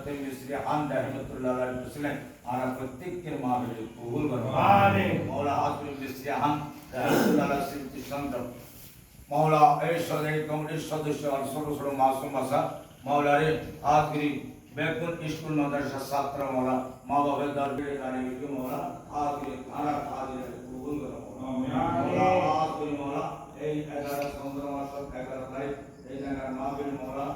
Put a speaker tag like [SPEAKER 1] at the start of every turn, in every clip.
[SPEAKER 1] হজরত ইউসুফ আন রহমতুল্লাহ আলাইহি ছিলেন আমরা প্রত্যেককে মাহফিলে কবুল করুন
[SPEAKER 2] আমিন।
[SPEAKER 1] মাওলানা মাওলা এই সদস্য কংগ্রেস সদস্য আর তারিখ এই জায়গার মাহফিল মাওলা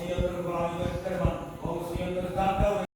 [SPEAKER 1] Senhor do Brasil, irmão. Ó Senhor do Tata.